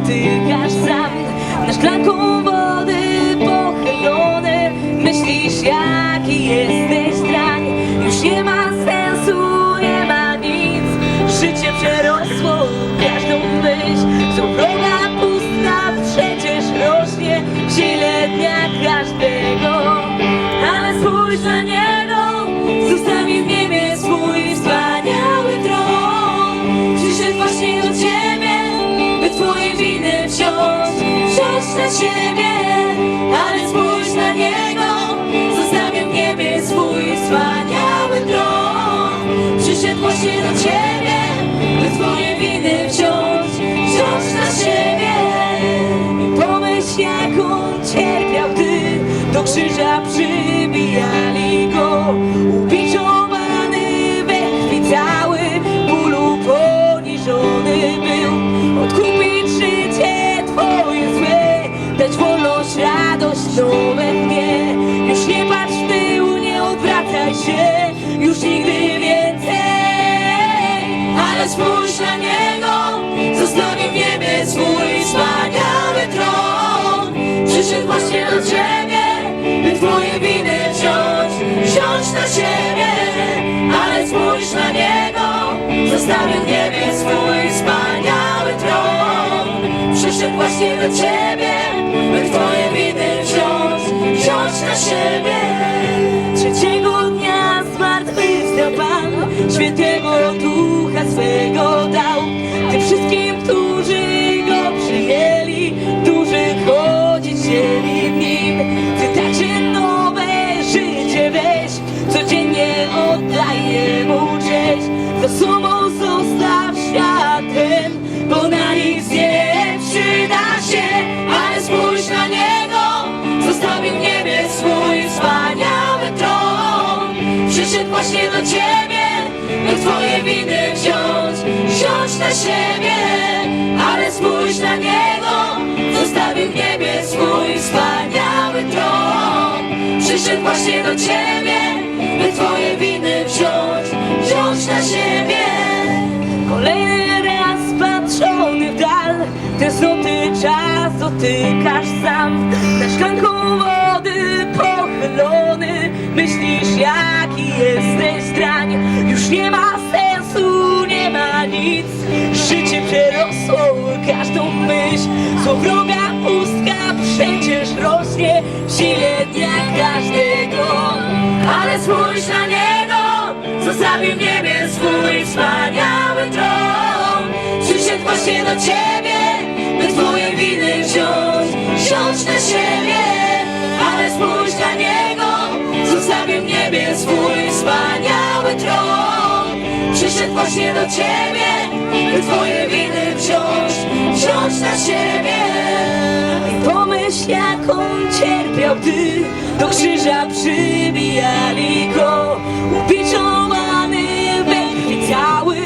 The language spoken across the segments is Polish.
dotykasz sam Na szklanką siebie Ale spójrz na niego. Zostawił w niebie swój wspaniały tron. Przyszedł właśnie do ciebie By twoje winy wziąć Wziąć na siebie. I pomyśl jak on cierpiał Gdy do krzyża przybijali twoje winy wziąć Wziąć na siebie Ale spójrz na niego. Zostawił w niebie swój wspaniały tron. Przyszedł właśnie do ciebie By twoje winy wziąć Wziąć na siebie. Trzeciego dnia zmartwychwstał Pan Świętego Ducha swego dał Przyszedł właśnie do Ciebie By Twoje winy wziąć Wziąć na siebie. Ale spójrz na Niego Zostawił w niebie swój wspaniały tron. Przyszedł właśnie do Ciebie By Twoje winy wziąć Wziąć na siebie. Kolejny raz patrzony w dal Tęsknoty czas dotykasz sam. Na szklanką wody pochylony Myślisz jaki jesteś drań Już nie ma sensu, nie ma nic. Życie przerosło każdą myśl. Co wroga pustka przecież rośnie W sile dnia każdego. Ale spójrz na niego Zostawił w niebie swój wspaniały tron Przyszedł właśnie do ciebie By twoje winy wziąć właśnie do ciebie By twoje winy wziąć Wziąć na siebie. I pomyśl jak on cierpiał Gdy do krzyża przybijali go. Ubiczowany we krwi cały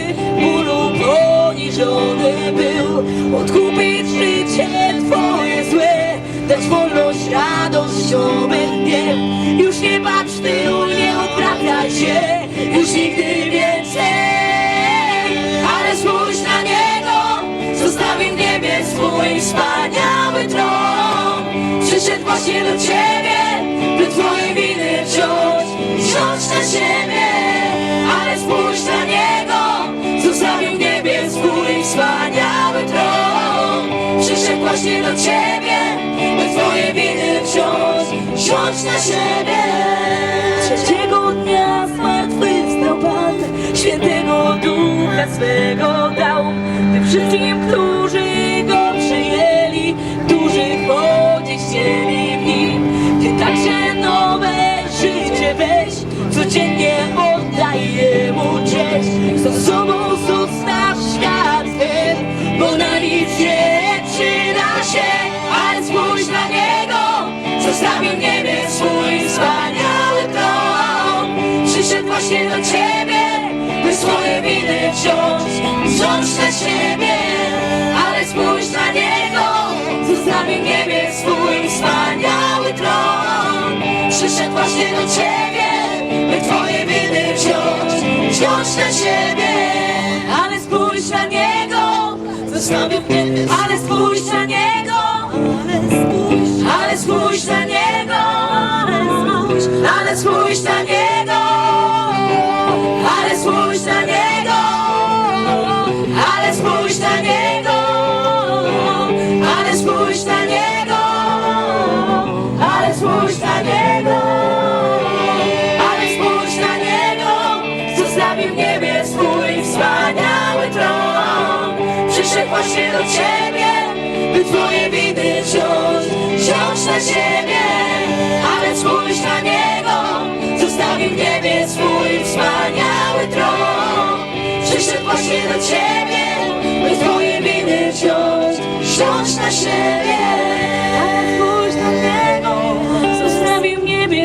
Bólu poniżony był. Odkupić życie twoje złe Dać wolność, radość, nowe dnie Już nie patrz w Przyszedł właśnie do ciebie By twoje winy wziąć. Wziąć na siebie Ale spójrz na niego Zostawił w niebie swój wspaniały tron. Przyszedł właśnie do ciebie By twoje winy wziąć. Wziąć na siebie. Trzeciego dnia zmartwychwstał Pan. Świętego Ducha swego dał Tym wszystkim, którzy weź Codziennie oddaj Jemu cześć. Za sobą zostaw świat ten Bo na nic nie przyda się. Ale spójrz na Niego Zostawił w niebie swój wspaniały tron Przyszedł właśnie do Ciebie By swoje winy wziąć Wziąć na siebie. Ale spójrz na Niego Zostawił w niebie swój wspaniały tron Przyszedł właśnie do Ciebie wziąć na siebie Ale spójrz na niego. Zostawię Ale spójrz na niego. Ale spójrz na niego. Ale spójrz na niego. Ale spójrz na niego. Ale spójrz na niego. Ciebie By Twoje winy wziąć, wziąć na siebie Ale spójrz na Niego. Zostawił w niebie swój wspaniały tron. Przyszedł właśnie do Ciebie By Twoje winy wziąć, wziąć na siebie Ale spójrz na Niego. Zostawił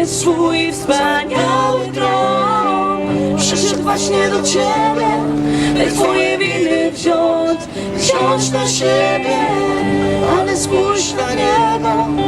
w swój wspaniały tron. Przyszedł właśnie do Ciebie By Twoje winy wziąć, wziąć na siebie Ale spójrz na Niego